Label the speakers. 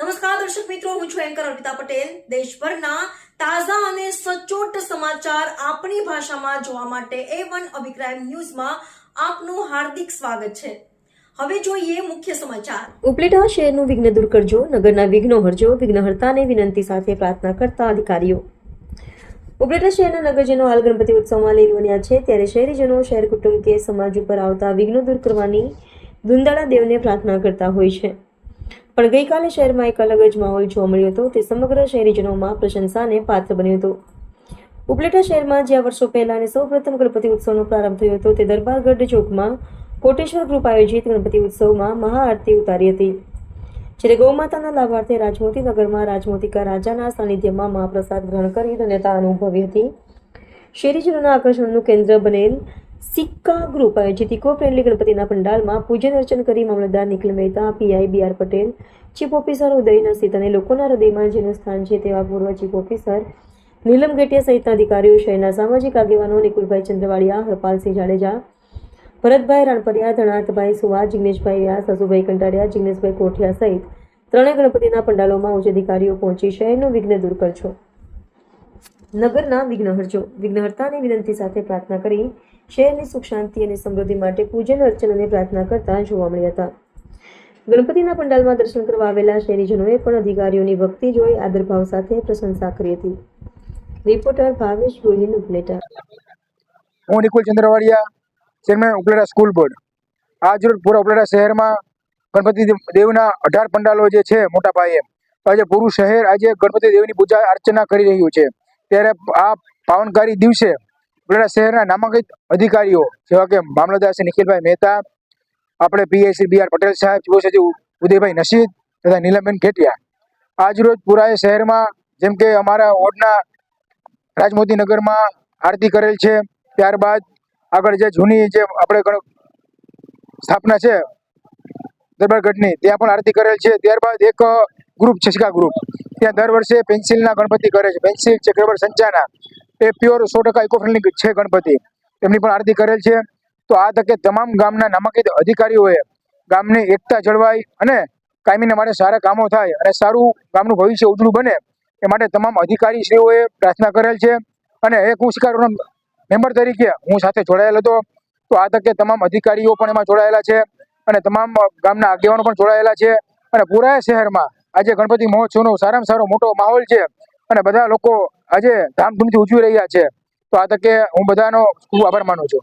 Speaker 1: નમસ્કાર, દર્શક મિત્રો, હું છું એન્કર અર્પિતા પટેલ. દેશભરના તાજા અને સચોટ સમાચાર આપણી ભાષામાં જોવા માટે એ વન અભિપ્રાય ન્યૂઝમાં આપનું હાર્દિક સ્વાગત છે. હવે જોઈએ મુખ્ય સમાચાર. ઉપલેટા શહેરનું વિઘ્ન દૂર કરજો, નગરના વિઘ્નો હરજો, વિઘ્નહર્તાને વિનંતી સાથે પ્રાર્થના કરતા અધિકારીઓ. ઉપલેટા શહેરના નગરજનો હાલ ગણપતિ ઉત્સવમાં લઈ બન્યા છે, ત્યારે શહેરીજનો, શહેર કુટુંબ કે સમાજ ઉપર આવતા વિઘ્નો દૂર કરવાની ધુંદાળા દેવને પ્રાર્થના કરતા હોય છે. પણ ગઈકાલે શહેરમાં એક અલગ જ માહોલ જોવા મળ્યો હતો. તે સમગ્ર શહેરીજનોમાં પ્રશંસાને પાત્ર બન્યો હતો. ઉપલેટા શહેરમાં જ્યાં વર્ષો પહેલા અને સૌપ્રથમ ગણપતિ ઉત્સવનો પ્રારંભ થયો હતો, તે દરબારગઢ ચોકમાં કોટેશ્વર ગ્રુપ આયોજિત ગણપતિ ઉત્સવમાં મહાઆરતી ઉતારી હતી. જ્યારે ગૌમાતાના લાભાર્થે રાજમોતી નગરમાં રાજમોતિકા રાજાના સાનિધ્યમાં મહાપ્રસાદ ગ્રહણ કરી ધન્યતા અનુભવી હતી. શહેરીજનોના આકર્ષણનું કેન્દ્ર બનેલ સિક્કા ગ્રુપ આયોજિત ઇકો ફ્રેન્ડલી ગણપતિના પંડાલમાં પૂજન અર્ચન કરી મામલતદાર Nikhil Mehta PI B R Patel chief officer ઉદયના Nasit અને લોકોના હૃદયમાં જેનું સ્થાન છે તેવા પૂર્વ ચીફ ઓફિસર નીલમ ગેટિયા સહિતના અધિકારીઓ, શહેરના સામાજિક આગેવાનો, નિકુલભાઈ ચંદ્રવાડિયા, હરપાલસિંહ જાડેજા, ભરતભાઈ રાણપરિયા ધણાતભાઈ સુવા, જિગ્નેશભાઈ વ્યાસ, હસુભાઈ કંટારિયા, જિગ્નેશભાઈ કોઠિયા સહિત ત્રણેય ગણપતિના પંડાલોમાં ઉચ્ચ અધિકારીઓ પહોંચી શહેરનું વિઘ્ન દૂર કરજો. નગરના વિઘ્નહર્જો વિઘ્નહર્તાની વિનંતી સાથે પ્રાર્થના કરી શહેરની સુખ, શાંતિ અને સમૃદ્ધિ માટે પૂજન, અર્ચન અને પ્રાર્થના કરતા જોવા મળ્યા હતા. ગણપતિના પંડાલમાં દર્શન કરવા આવેલા શહેરીજનોએ પણ અધિકારીઓની ભક્તિ જોઈ આદરભાવ સાથે પ્રશંસા કરી હતી. રિપોર્ટર ભાવેશ ગોહિલ ઉપલેટા
Speaker 2: હું Nikul Chandravadiya, chairman Upleta school board. આજ રોજ પૂરા ઉપલેટા શહેરમાં ગણપતિ દેવના અઢાર પંડાલો જે છે, મોટા પાયે, આજે પૂરું શહેર આજે ગણપતિ દેવની પૂજા અર્ચના કરી રહ્યું છે. ત્યારે આ પાવનકારી દિવસે ઉપલેટા શહેરના નામાંકિત અધિકારીઓ, જેવા કે મામલતદાર શ્રી નિખિલભાઈ મહેતા, આપણે PSC Shri B R Patel સાહેબ ચીફ સચિવ ઉદયભાઈ નસીદ તથા નીલમબેન ખેટિયા આજરોજ પૂરા શહેરમાં, જેમ કે અમારા વોર્ડના રાજમોદીનગરમાં આરતી કરેલ છે, ત્યારબાદ આગળ જે જૂની જે આપણે સ્થાપના છે દરબારગઢની ત્યાં પણ આરતી કરેલ છે. ત્યારબાદ એક ગ્રુપ છે ગ્રુપ ત્યાં દર વર્ષે પેન્સિલના ગણપતિ કરે છે. પેન્સિલ છે કેવળ સંચાના. એ પ્યોર સો ટકા ઇકો ફ્રેન્ડલી છે ગણપતિ. એમની પણ આરતી કરેલ છે. તો આ તકે તમામ ગામના નામાંકિત અધિકારીઓએ ગામની એકતા જળવાય અને કાયમીને માટે સારા કામો થાય અને સારું ગામનું ભવિષ્ય ઉજળું બને એ માટે તમામ અધિકારીશ્રીઓએ પ્રાર્થના કરેલ છે. અને એક હું મેમ્બર તરીકે હું સાથે જોડાયેલ હતો. તો આ તકે તમામ અધિકારીઓ પણ એમાં જોડાયેલા છે અને તમામ ગામના આગેવાનો પણ જોડાયેલા છે. અને પૂરા શહેરમાં આજે ગણપતિ મહોત્સવનો સારામાં સારો મોટો માહોલ છે અને બધા લોકો આજે ધામધૂમથી ઉજવી રહ્યા છે. તો આ તકે હું બધાનો ખૂબ આભાર માનું છું.